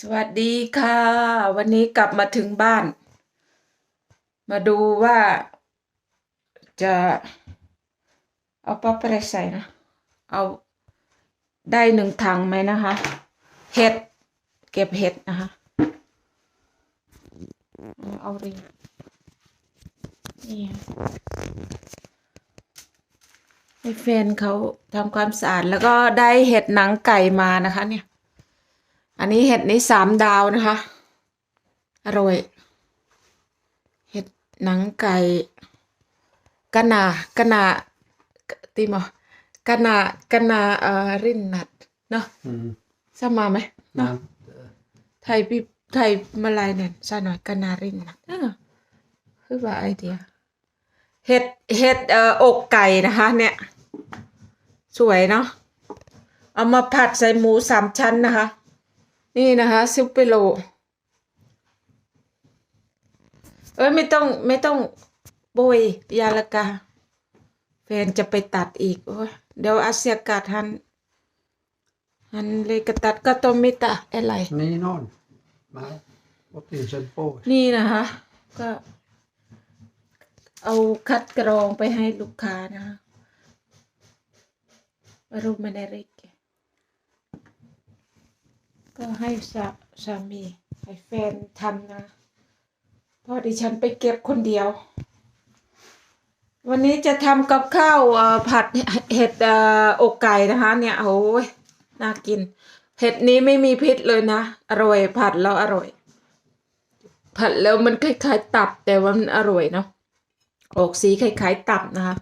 สวัสดีค่ะ วันนี้กลับมาถึงบ้าน มาดูว่า จะเอาปลาไปใส่นะ เอาได้หนึ่งถังไหมนะคะ เห็ด เก็บเห็ดนะคะ เอาเริงนี่ให้แฟนเขาทำความสะอาดแล้วก็ได้เห็ดหนังไก่มานะคะเนี่ย อันนี้เห็ดนี้สามดาวนะคะ อร่อย เห็ดหนังไก่กะนากะนาตีมอกะนากะนาเอ่อรินนัดเนาะ Mm. สมาไหมเนาะ Men, ไทยพี่ไทยมาลายเนี่ยซะหน่อยกะนารินนัดเออคือว่าไอเดียเห็ดเห็ดเอ่ออกไก่นะคะ เนี่ย สวยเนาะเอามาผัดใส่หมูสามชั้นนะคะ นี่นะคะซิปเปโลเอ้ยไม่ต้องไม่ต้องโบยยาละกาแฟนจะไปตัดอีกโอ้ยเดี๋ยวอาเซียกาดหันหันเลยกระตัดก็ต้องไม่ตะอะไร Ni någon? Nej. Vad finns det på? นี่นะคะก็เอาคัดกรองไปให้ลูกค้านะคะรูปมันได้เริก ก็ให้สาสามีให้แฟนทำนะเพราะดิฉันไปเก็บคนเดียว วันนี้จะทำกับข้าวผัดเห็ดเอ่ออกไก่นะคะ เนี่ยโอ้ยน่ากินเห็ดนี้ไม่มีพิษเลยนะ อร่อยผัดแล้วอร่อย ผัดแล้วมันคล้ายๆตับแต่ว่ามันอร่อยเนาะออกสีคล้ายๆตับนะคะ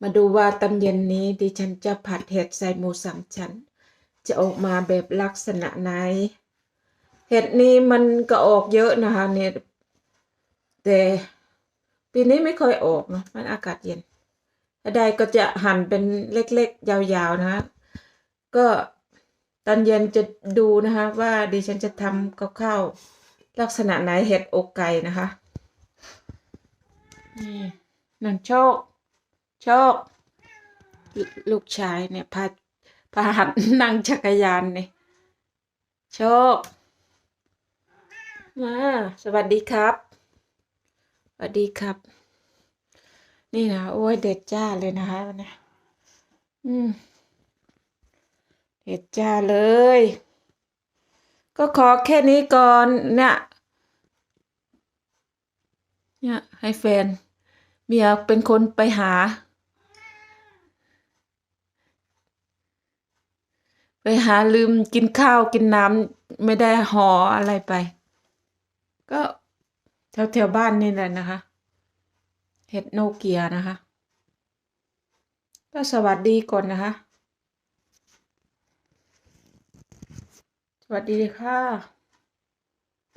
มาดูว่าตอนเย็นนี้ดิฉันจะผัดเห็ดใส่หมูสามชั้น จะออกมาแบบลักษณะไหน เห็ดนี้มันก็ออกเยอะนะคะเนี่ยแต่ปีนี้ไม่ค่อยออกเนาะมันอากาศเย็นถ้าใดก็จะหั่นเป็นเล็กๆ ยาวๆนะคะก็ตอนเย็นจะดูนะคะว่าดิฉันจะทำกับข้าวลักษณะไหนเห็ดอกไก่นะคะนี่นันโชค โชคลลูกชายเนี่ยพา พาหัดนั่งจักรยานเนี่ยโชค มา สวัสดีครับ สวัสดีครับ นี่นะโอ้ยเด็ดจ้าเลยนะคะวันนี้อืมเด็ดจ้าเลย ก็ขอแค่นี้ก่อนเนี่ยเนี่ยให้แฟนเมียเป็นคนไปหา ไปหาลืมกินข้าวกินน้ำไม่ได้หออะไรไป ก็แถวแถวบ้านนี่แหละนะคะ เห็ดโนเกียนะคะ ก็สวัสดีก่อนนะคะ สวัสดีค่ะ